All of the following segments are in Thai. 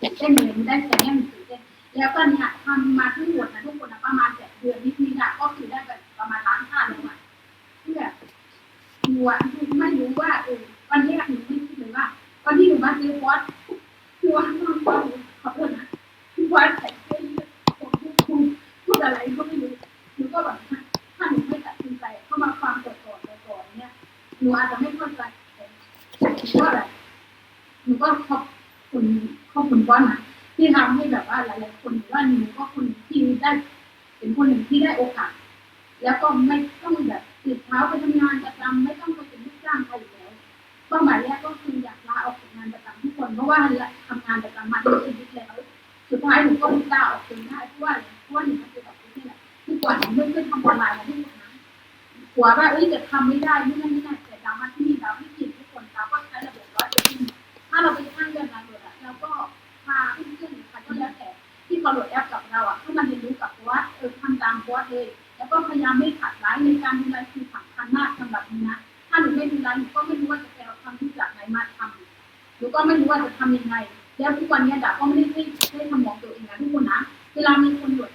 ตื่นเต้นเลยได้แต่เนี่ยมันตื่นเต้นแล้วก็เนี่ยทำมาทั้งหมดนะทุกคนนะประมาณแบบเดือนนิดๆอะก็คือได้แบบประมาณล้านห้าล้วอะที่แบบหนูอะไม่รู้ว่าเออวันนี้หนูไม่คิดเลยว่าวันที่หนูมาซื้อฟอสคือว่าน้องฟอสขอโทษนะคือฟอสใส่เสื้อยืดผมพูดคุยพูดอะไรก็ไม่รู้หนูก็แบบถ้าหนูไม่ตัดสินใจเข้ามาฟังก่อนก่อนไปก่อนเนี่ยหนูอาจจะไม่เข้าใจว่าแบบหนูก็ขอบคุณ ขอบคุณฟอสนะที่ทำให้แบบว่าหลายๆคนหรือว่าหนูก็คนที่ได้เป็นคนหนึ่งที่ได้โอกาส แล้วก็ไม่ต้องแบบตื่นเช้าไปทำงานประจำไม่ต้องไปเป็นลูกจ้างใครอยู่แล้วเป้าหมายแรกก็คืออยากลาออกจากงานประจำทุกคนเพราะว่าทำงานประจำมาทั้งชีวิตแล้วสุดท้ายหนูก็ลาออกจนได้เพราะว่าเพราะว่าหนูมาเจอกับนี่แหละที่ก่อนหนูไม่เคยทำออนไลน์มาที่ไหนนะหัวว่าเอ้ยจะทำไม่ได้ไม่ได้ไม่ได้แต่ดาวมาที่นี่ดาวไม่จริงทุกคนดาวก็ใช้ระบบร้อยเปอร์เซ็นต์ถ้าเราไปข้างเดือนะเดือน ตามโค้ดเลยแล้วก็พยายามไม่ขัดร้ายในการดูแลคือสำคัญมากสำหรับนี้นะ ถ้าหนูไม่ดูแลหนูก็ไม่รู้ว่าจะไปเอาความรู้จากไหนมาทำหนูก็ไม่รู้ว่าจะทำยังไง แล้วทุกวันนี้ดาก็ไม่ได้ได้ได้ทำมองตัวเองนะทุกคนนะ เวลามีคนหลด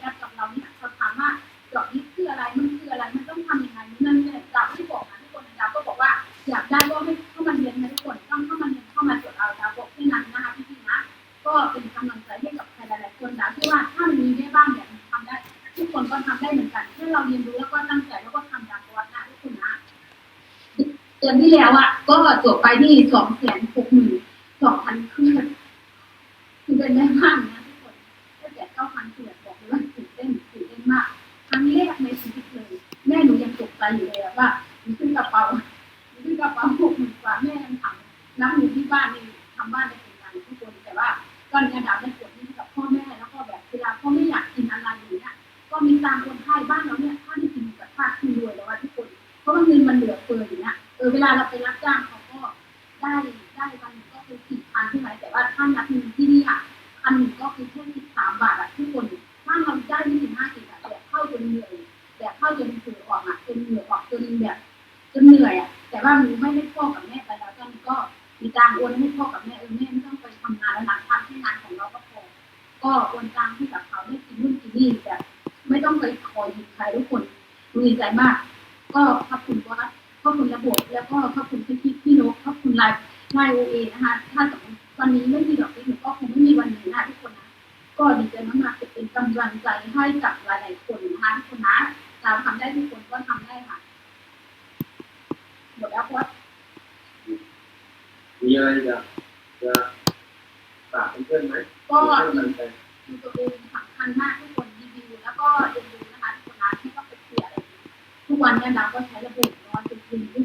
ทุกคนก็ทำได้เหมือนกันแค่เราเรียนรู้แล้วก็ตั้งใจแล้วก็ทำตามตัวนะทุกคนนะเดือนที่แล้วอะ ก็จบไปที่สองแสนหกหมื่นสองพันครึ่งคือเป็นแม่บ้านนะทุกคนตั้งแต่เก้าพันเกือบบอกเลยว่าตื่นเต้นตื่นเต้นมากครั้งแรกในชีวิตเลยแม่หนูยังตกใจอยู่เลยอะว่าหนูขึ้นกระเป๋าหนูขึ้นกระเป๋าหกหมื่นกว่าแม่ยังถามน้ำหนูที่บ้านนี่ทำบ้านได้เป็นงานทุกคนแต่ว่าก็เนี่ยดาวได้ งี้ยก็มีตามคนไข้บ้านเราเนี่ยถ้าได้กินหมูกับข้าวคือรวยแล้วว่าทุกคน เพราะว่าเงินมันเหลือเฟืออย่างเงี้ยเออเวลาเราไปรับจ้างเขาก็ได้ได้วันหนึ่งก็คือสี่พันใช่ไหมแต่ว่าถ้านับเงินที่นี่อะพันหนึ่งก็คือแค่สิบสามบาทอะทุกคนถ้าเราได้ยี่สิบห้าสิบอะแบบเข้าจนเหนื่อยแบบเข้าจนเสือออกอะจนเหนื่อยออกจนแบบจนเหนื่อยอะแต่ว่ามันไม่ได้พ่อกับแม่ไปแล้วก็ก็มีการโอนให้พ่อกับแม่ ต้องไปคอยหยิบใครทุกคนดีใจมาก ก็ขอบคุณวัดขอบคุณระบบ แล้วก็ขอบคุณพี่พี่นกขอบคุณไลน์ไลน์โอเอนะคะ ถ้าสมมติวันนี้ไม่มีดอกเบี้ยหนูก็คงไม่มีวันนี้นะทุกคนนะ ก็ดีใจมากๆจะเป็นกำลังใจให้กับหลายๆคนนะคะทุกคนนะเราทำได้ทุกคนก็ทำได้ค่ะหมดแล้วพอดมีอะไรจะจะฝากเพื่อนๆไหมก็เพื่อนๆกันดูตัวเองสำคัญมากทุกคน ทุกวันเนี่ยเราก็ใช้ระบบร้อนเป็นทุกคน